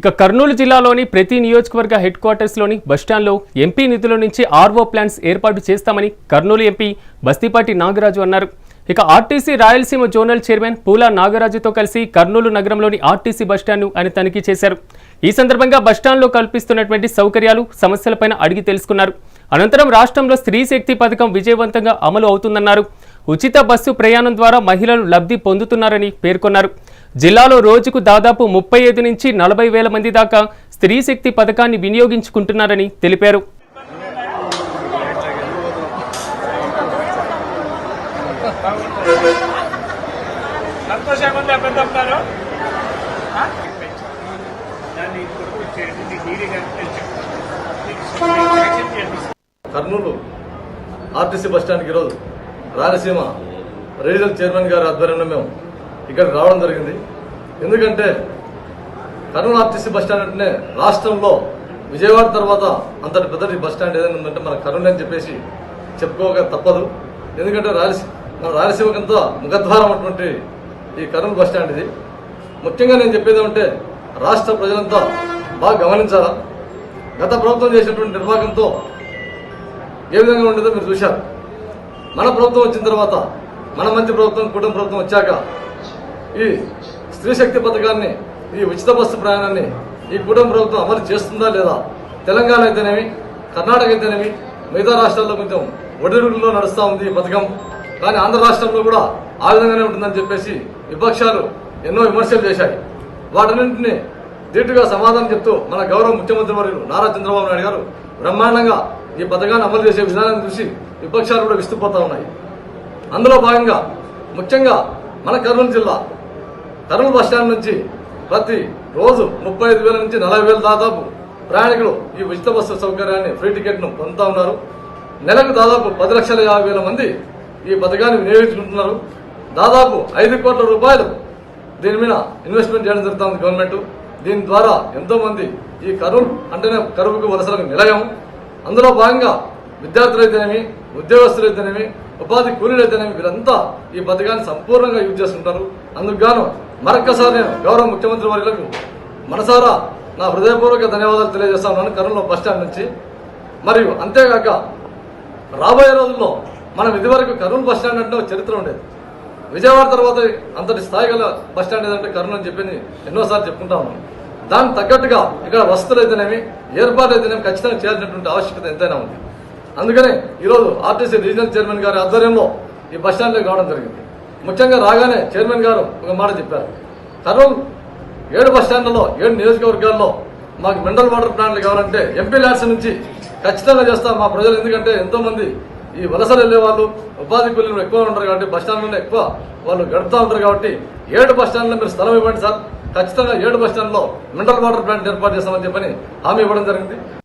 ఇక కర్నూలు జిల్లాలోని ప్రతి నియోజకవర్గ హెడ్ క్వార్టర్స్లోని బస్టాండ్లో ఎంపీ నిధుల నుంచి ఆర్వో ప్లాంట్స్ ఏర్పాటు చేస్తామని కర్నూలు ఎంపీ బస్తీపాటి నాగరాజు అన్నారు. ఇక RTC Rayalaseema zonal chairman Poola నాగరాజుతో కలిసి కర్నూలు నగరంలోని ఆర్టీసీ బస్టాండ్ను ఆయన తనిఖీ చేశారు. ఈ సందర్భంగా బస్టాండ్లో కల్పిస్తున్నటువంటి సౌకర్యాలు సమస్యలపైన అడిగి తెలుసుకున్నారు. అనంతరం రాష్ట్రంలో స్త్రీ శక్తి పథకం విజయవంతంగా అమలు అవుతుందన్నారు. ఉచిత బస్సు ప్రయాణం ద్వారా మహిళలు లబ్ధి పొందుతున్నారని పేర్కొన్నారు. జిల్లాలో రోజుకు దాదాపు ముప్పై ఐదు నుంచి నలభై వేల మంది దాకా స్త్రీ శక్తి పథకాన్ని వినియోగించుకుంటున్నారని తెలిపారు. కర్నూలు ఆర్టీసీ బస్ ఈరోజు రాయలసీమ రీజనల్ చైర్మన్ గారి ఆధ్వర్యంలో మేము ఇక్కడ రావడం జరిగింది. ఎందుకంటే కర్నూలు ఆర్టీసీ బస్ స్టాండ్ అంటే రాష్ట్రంలో విజయవాడ తర్వాత అంతటి పెద్దటి బస్ స్టాండ్ ఏదైనా ఉందంటే మన కర్నూలు అని చెప్పేసి చెప్పుకోక తప్పదు. ఎందుకంటే రాయలసీ మన రాయలసీమకంతా ముఖద్వారం అటువంటి ఈ కర్నూలు బస్ స్టాండ్ ఇది. ముఖ్యంగా నేను చెప్పేది ఏమంటే రాష్ట్ర ప్రజలంతా బాగా గమనించాలా? గత ప్రభుత్వం చేసినటువంటి నిర్వాహకంతో ఏ విధంగా ఉండేదో మీరు చూశారు. మన ప్రభుత్వం వచ్చిన తర్వాత మన మంచి ప్రభుత్వం కుటుంబ ప్రభుత్వం వచ్చాక ఈ స్త్రీ శక్తి పథకాన్ని ఈ ఉచిత బస్సు ప్రయాణాన్ని ఈ కుటుంబ ప్రభుత్వం అమలు చేస్తుందా లేదా? తెలంగాణ అయితేనేమి కర్ణాటక అయితేనేమి మిగతా రాష్ట్రాల్లో కొంచెం ఒడిదుడుకుల్లో నడుస్తూ ఉంది ఈ పథకం. కానీ ఆంధ్ర రాష్ట్రంలో కూడా ఆ విధంగానే ఉంటుందని చెప్పేసి విపక్షాలు ఎన్నో విమర్శలు చేశాయి. వాటన్నింటినీ ధీటుగా సమాధానం చెప్తూ మన గౌరవ ముఖ్యమంత్రి వర్యులు నారా చంద్రబాబు నాయుడు గారు బ్రహ్మాండంగా ఈ పథకాన్ని అమలు చేసే విధానాన్ని చూసి విపక్షాలు కూడా విస్తుపోతా ఉన్నాయి. అందులో భాగంగా ముఖ్యంగా మన కర్నూలు జిల్లా కర్నూలు బస్టాండ్ నుంచి ప్రతి రోజు ముప్పై ఐదు వేల నుంచి నలభై వేల దాదాపు ప్రయాణికులు ఈ ఉచిత బస్సు సౌకర్యాన్ని ఫ్రీ టికెట్ను పొందుతా ఉన్నారు. నెలకు దాదాపు పది లక్షల యాభై వేల మంది ఈ పథకాన్ని వినియోగించుకుంటున్నారు. దాదాపు ఐదు కోట్ల రూపాయలు దీని మీద ఇన్వెస్ట్మెంట్ చేయడం జరుగుతుంది గవర్నమెంట్. దీని ద్వారా ఎంతోమంది ఈ కరువు అంటేనే కరువుకు వలసలకు నిలయం. అందులో భాగంగా విద్యార్థులు అయితేనేమి ఉద్యోగస్తులు అయితేనేమి ఉపాధి కూలీలు అయితేనేమి వీరంతా ఈ పథకాన్ని సంపూర్ణంగా యూజ్ చేసుకుంటారు అందుకు గాను మరొక్కసారి నేను గౌరవ ముఖ్యమంత్రి వారిలకు మనసారా నా హృదయపూర్వక ధన్యవాదాలు తెలియజేస్తా కర్నూలు బస్ స్టాండ్ నుంచి. మరియు అంతేకాక రాబోయే రోజుల్లో మనం ఇదివరకు కర్నూలు బస్ స్టాండ్ అంటే చరిత్ర ఉండేది. విజయవాడ తర్వాత అంతటి స్థాయి గల బస్ స్టాండ్ ఏదంటే కర్నూలు అని చెప్పి ఎన్నోసార్లు చెప్పుకుంటా దానికి తగ్గట్టుగా ఇక్కడ వసతులు అయితేనేమి ఏర్పాటు అయితేనేమి ఖచ్చితంగా చేయాల్సినటువంటి ఆవశ్యకత ఎంతైనా ఉంది. అందుకనే ఈరోజు ఆర్టీసీ రీజనల్ చైర్మన్ గారి ఆధ్వర్యంలో ఈ బస్ స్టాండ్లోకి రావడం జరిగింది. ముఖ్యంగా రాగానే చైర్మన్ గారు ఒక మాట చెప్పారు. కర్నూలు ఏడు బస్ స్టాండ్లలో ఏడు నియోజకవర్గాల్లో మాకు మినరల్ వాటర్ ప్లాంట్లు కావాలంటే ఎంపీ ల్యాడ్స్ నుంచి ఖచ్చితంగా చేస్తాం మా ప్రజలు. ఎందుకంటే ఎంతోమంది ఈ వలసలు వెళ్ళే వాళ్ళు ఉపాధి కూలీలు ఎక్కువ ఉంటారు కాబట్టి బస్ స్టాండ్లోనే ఎక్కువ వాళ్ళు గడుపుతూ ఉంటారు కాబట్టి ఏడు బస్ స్టాండ్లో మీరు స్థలం ఇవ్వండి సార్. ఖచ్చితంగా ఏడు బస్ స్టాండ్లో మినరల్ వాటర్ ప్లాంట్ ఏర్పాటు చేస్తామని చెప్పని హామీ ఇవ్వడం జరిగింది.